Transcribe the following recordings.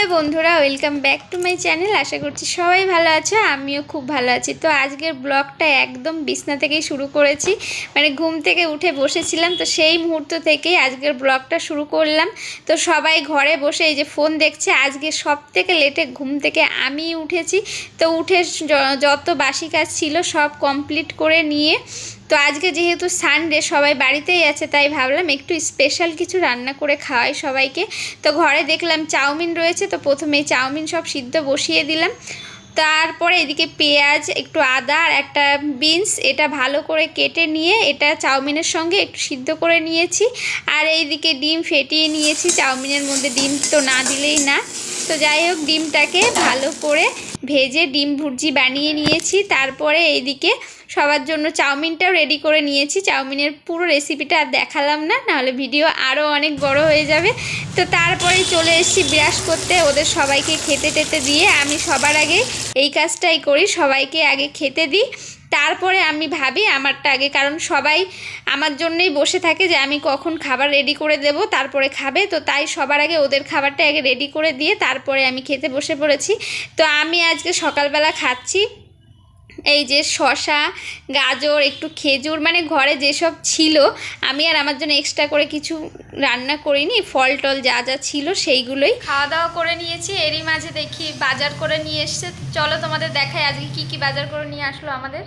Hello বন্ধুরা welcome back to my channel আশা করছি সবাই ভালো আছো, আমিও খুব ভালো আছি। তো আজকের ব্লগটা একদম বিছনা থেকেই শুরু করেছি। মানে ঘুম থেকে উঠে বসেছিলাম, তো সেই মুহূর্ত থেকেই আজকের ব্লগটা শুরু করলাম। তো সবাই ঘরে বসে এই যে ফোন দেখছে, আজকে সব থেকে লেটে ঘুম থেকে আমি উঠেছি। তো উঠে যত বাসি কাজ ছিল সব কমপ্লিট করে নিয়ে তো আজকে যেহেতু সানডে সবাই বাড়িতেই আছে, তাই ভাবলাম একটু স্পেশাল কিছু রান্না করে খাওয়াই সবাইকে। তো ঘরে দেখলাম চাউমিন রয়েছে, তো প্রথমেই চাউমিন সব সিদ্ধ বসিয়ে দিলাম। তারপরে এদিকে পেঁয়াজ, একটু আদা আর একটা বিনস, এটা ভালো করে কেটে নিয়ে এটা চাউমিনের সঙ্গে একটু সিদ্ধ করে নিয়েছি। আর এইদিকে ডিম ফেটিয়ে নিয়েছি, চাউমিনের মধ্যে ডিম তো না দিলেই না। তো যাই হোক, ডিমটাকে ভালো করে ভেজে ডিম ভুর্জি বানিয়ে নিয়েছি। তারপরে এইদিকে সবার জন্য চাউমিনটাও রেডি করে নিয়েছি। চাউমিনের পুরো রেসিপিটা আর দেখালাম না, নাহলে ভিডিও আরও অনেক বড় হয়ে যাবে। তো তারপরেই চলে এসেছি ব্রাশ করতে, ওদের সবাইকে খেতে টেতে দিয়ে। আমি সবার আগে এই কাজটাই করি, সবাইকে আগে খেতে দিই। তারপরে আমি ভাবি আমারটা আগে, কারণ সবাই আমার জন্যই বসে থাকে যে আমি কখন খাবার রেডি করে দেব, তারপরে খাবে। তো তাই সবার আগে ওদের খাবারটা আগে রেডি করে দিয়ে তারপরে আমি খেতে বসে পড়েছি। তো আমি আজকে সকালবেলা খাচ্ছি। এই যে শশা গাজর একটু খেজুর মানে ঘরে যেসব ছিল আমি আর আমার জন্য এক্সট্রা করে কিছু রান্না করিনি ফল টল যা যা ছিল সেইগুলোই। খাওয়া দাওয়া করে নিয়েছি এরই মাঝে দেখি বাজার করে নিয়ে এসছে। চলো তোমাদের দেখাই আজকে কি কি বাজার করে নিয়ে আসলো আমাদের।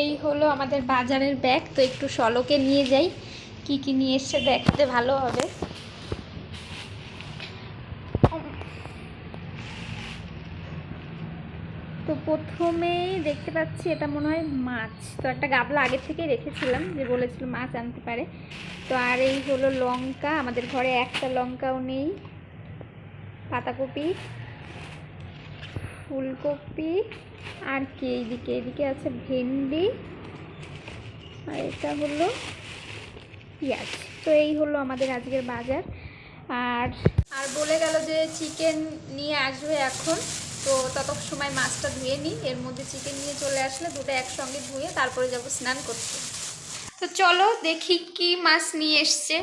এই হলো আমাদের বাজারের ব্যাগ তো একটু সলকে নিয়ে যাই কি কি নিয়ে এসছে দেখতে ভালো হবে। তো প্রথমেই দেখতে পাচ্ছি এটা মনে হয় মাছ। তো একটা গাবলা আগের থেকেই রেখেছিলাম যে বলেছিল মাছ আনতে পারে। তো আর এই হলো লঙ্কা, আমাদের ঘরে একটা লঙ্কাও নেই। পাতাকপি, ফুলকপি, আর কি এইদিকে এইদিকে আছে ভেন্ডি, আর এটা হলো পেঁয়াজ। তো এই হলো আমাদের আজকের বাজার। আর আর বলে গেল যে চিকেন নিয়ে আসবে এখন। তো তত সময় মাছটা ধুয়ে নিই, এর মধ্যে চিকেন নিয়ে চলে আসলে দুটো একসঙ্গে ধুয়ে তারপরে যাব স্নান করতে। তো চলো দেখি কি মাছ নিয়ে এসছে।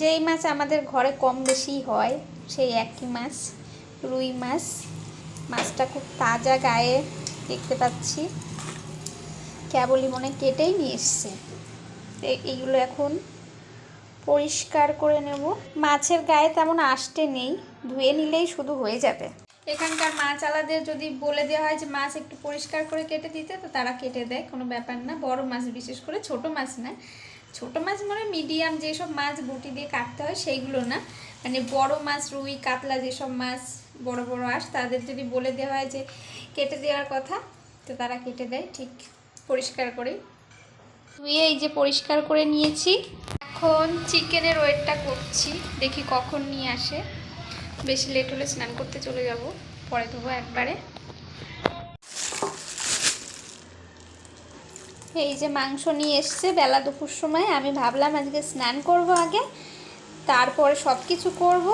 যেই মাছ আমাদের ঘরে কম বেশি হয়, সেই একই মাছ, রুই মাছ। মাছটা খুব তাজা গায়ে দেখতে পাচ্ছি। কেবলই মনে কেটেই নিয়ে এসছে। এইগুলো এখন পরিষ্কার করে নেব। মাছের গায়ে তেমন আসতে নেই, ধুয়ে নিলেই শুধু হয়ে যাবে। এখানকার মাছ আলাদের যদি বলে দেওয়া হয় যে, মাছ একটু পরিষ্কার করে কেটে দিতে, তো তারা কেটে দেয়, কোনো ব্যাপার না। বড় মাছ, বিশেষ করে ছোট মাছ না। ছোট মাছ মানে মিডিয়াম যেসব মাছ বটি দিয়ে কাটতে হয়, সেইগুলো না। মানে বড় মাছ, রুই, কাতলা যেসব মাছ, বড় বড় আস তাদের যদি বলে দেওয়া হয় যে, কেটে দেওয়ার কথা, তো তারা কেটে দেয়, ঠিক পরিষ্কার করেই। ধুয়ে এই যে পরিষ্কার করে নিয়েছি এখন চিকেনের ওয়েটটা করছি, দেখি কখন নিয়ে আসে। বেশি লেট হলে স্নান করতে চলে যাব, পরে দেবো একবারে। এই যে মাংস নিয়ে এসছে বেলা দুপুর সময়, আমি ভাবলাম আজকে স্নান করব আগে, তারপরে সব কিছু করব।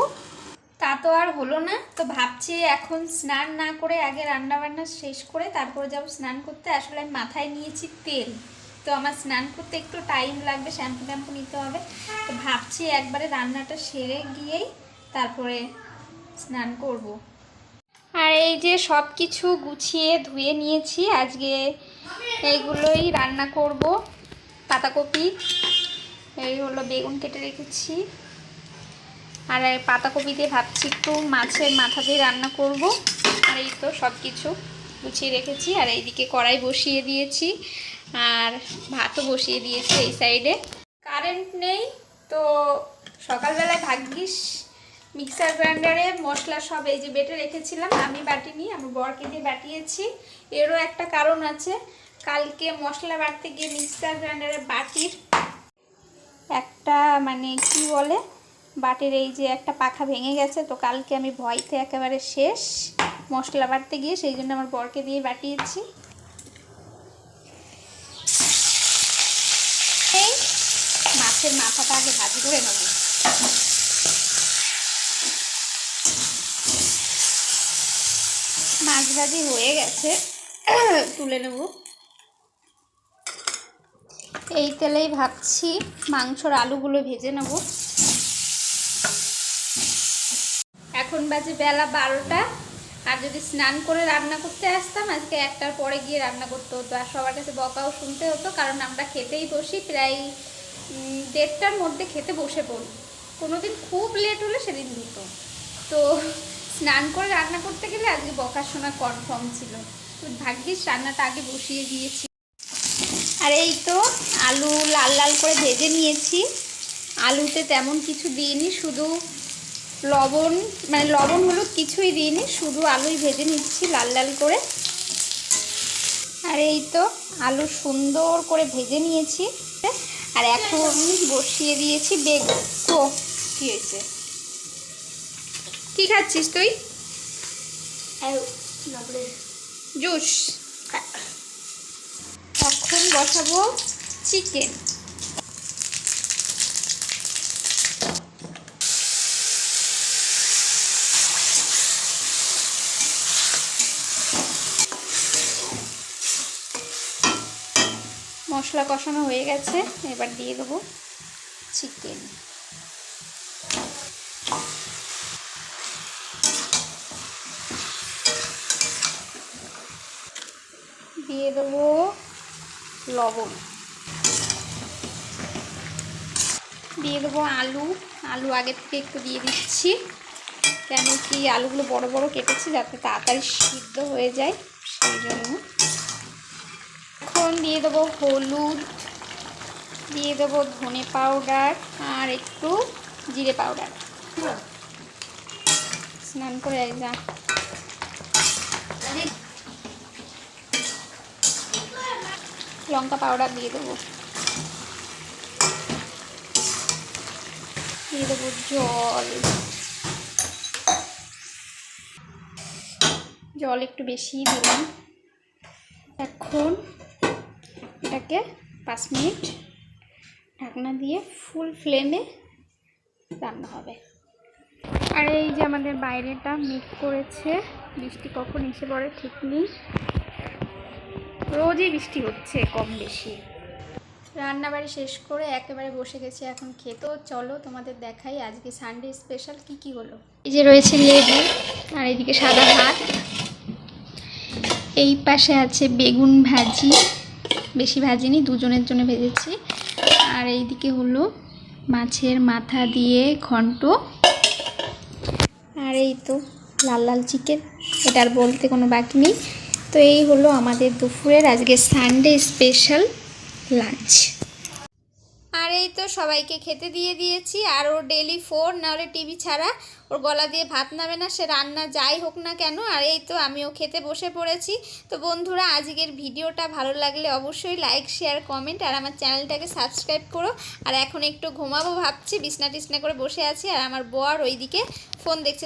তা তো আর হলো না, তো ভাবছি এখন স্নান না করে আগে রান্না বান্না শেষ করে তারপরে যাব স্নান করতে। আসলে মাথায় নিয়েছি তেল। তো আমার স্নান করতে একটু টাইম লাগবে শ্যাম্পু ট্যাম্পু নিতে হবে। তো ভাবছি একবারে রান্নাটা সেরে গিয়েই তারপরে স্নান করব। আর এই যে সব কিছু গুছিয়ে ধুয়ে নিয়েছি, আজকে এইগুলোই রান্না করব। পাতাকপি, এই হলো বেগুন কেটে রেখেছি। আর পাতাকপি দিয়ে ভাবছি একটু মাছের মাথা দিয়ে রান্না করব। আর এই তো সব কিছু গুছিয়ে রেখেছি আর এইদিকে কড়াই বসিয়ে দিয়েছি আর ভাতও বসিয়ে দিয়েছি এই সাইডে কারেন্ট নেই, তো সকালবেলায় ভাগ্যিস মিক্সার গ্রাইন্ডারে মশলা সব এই যে বেটে রেখেছিলাম, আমি বাটিনি আমি বরকে দিয়ে বাটিয়েছি। এরও একটা কারণ আছে, কালকে মশলা বাটতে গিয়ে মিক্সার গ্রাইন্ডারে বাটির একটা মানে কি বলে, বাটির এই যে একটা পাখা ভেঙে গেছে, তো কালকে আমি ভয়তে একেবারে শেষ। মশলা বাটতে গিয়ে সেই জন্য আমার বরকে দিয়ে বাটিয়েছি। এই মাছের মাথাটা আগে ভাজি করে নেব। মাছ ভাজি হয়ে গেছে, তুলে নেব। এই তেলেই ভাবছি মাংসর আলুগুলো ভেজে নেব। এখন বাজে বেলা বারোটা। আর যদি স্নান করে রান্না করতে আসতাম, আজকে একটার পরে গিয়ে রান্না করতে হতো। আর সবার কাছে বকাও শুনতে হতো, কারণ আমরা খেতেই বসি প্রায় দেড়টার মধ্যে খেতে বসে পড়ি। কোনোদিন খুব লেট হলে সেদিন দুটো তো স্নান করে রান্না করতে গেলে আজকে বকার শোনা কনফার্ম ছিল। তো ভাগ্যিস রান্নাটা আগে বসিয়ে দিয়েছি। আর এই তো আলু লাল লাল করে ভেজে নিয়েছি। আলুতে তেমন কিছু দিইনি, শুধু লবণ মানে লবণ হলুদ কিছুই দিইনি শুধু আলুই ভেজে নিচ্ছি লাল লাল করে। আর এই তো আলু সুন্দর করে ভেজে নিয়েছি। আর এখন বসিয়ে দিয়েছি বেগুন। তো কী হয়েছে? কী খাচ্ছিস তুই? জুস। তখন বসাবো চিকেন। মশলা কষানো হয়ে গেছে, এবার দিয়ে দেবো চিকেন দিয়ে দেবো লবণ। দিয়ে দেবো আলু আলু আগে থেকে একটু দিয়ে দিচ্ছি। কেন কি আলুগুলো বড় বড় কেটেছি, যাতে তাড়াতাড়ি সিদ্ধ হয়ে যায়, সেই জন্য। এখন দিয়ে দেবো হলুদ, দিয়ে দেবো ধনে পাউডার আর একটু জিরে পাউডার। স্নান করে যা। লঙ্কা পাউডার দিয়ে দেবো। দিয়ে দেবো জল। জল একটু বেশিই দিলাম। এখন এটাকে পাঁচ মিনিট ঢাকনা দিয়ে ফুল ফ্লেমে রান্না হবে। আর এই যে আমাদের বাইরেটা মেঘ করেছে, বৃষ্টি কখন এসে পড়ে ঠিক নেই। রোজই বৃষ্টি হচ্ছে কম বেশি। রান্নাবাড়ি শেষ করে একেবারে বসে গেছি এখন খেতেও চলো তোমাদের দেখাই আজকে সানডে স্পেশাল কি কি হলো। এই যে রয়েছে লেবু আর এইদিকে সাদা ভাত। এই পাশে আছে বেগুন ভাজি। বেশি ভাজিনি দুজনের জন্য ভেজেছি। আর এইদিকে হলো মাছের মাথা দিয়ে ঘন্ট। আর এই তো লাল লাল চিকেন এটার বলতে কোনো বাকি নেই। তো এই হলো আমাদের দুপুরের আজকে সানডে স্পেশাল লাঞ্চ এই তো সবাইকে খেতে দিয়ে দিয়েছি, আর ওর ডেলি ফোন নাহলে টিভি ছাড়া ওর গলা দিয়ে ভাত নামে না, সে রান্না যাই হোক না কেন, আর এই তো আমিও খেতে বসে পড়েছি। তো বন্ধুরা, আজকের ভিডিওটা ভালো লাগলে অবশ্যই লাইক শেয়ার কমেন্ট আর আমার চ্যানেলটাকে সাবস্ক্রাইব করো। আর এখন একটু ঘুমাবো ভাবছি, বিছনা টিসনা করে বসে আছি, আর আমার বর ওইদিকে ফোন দেখছে।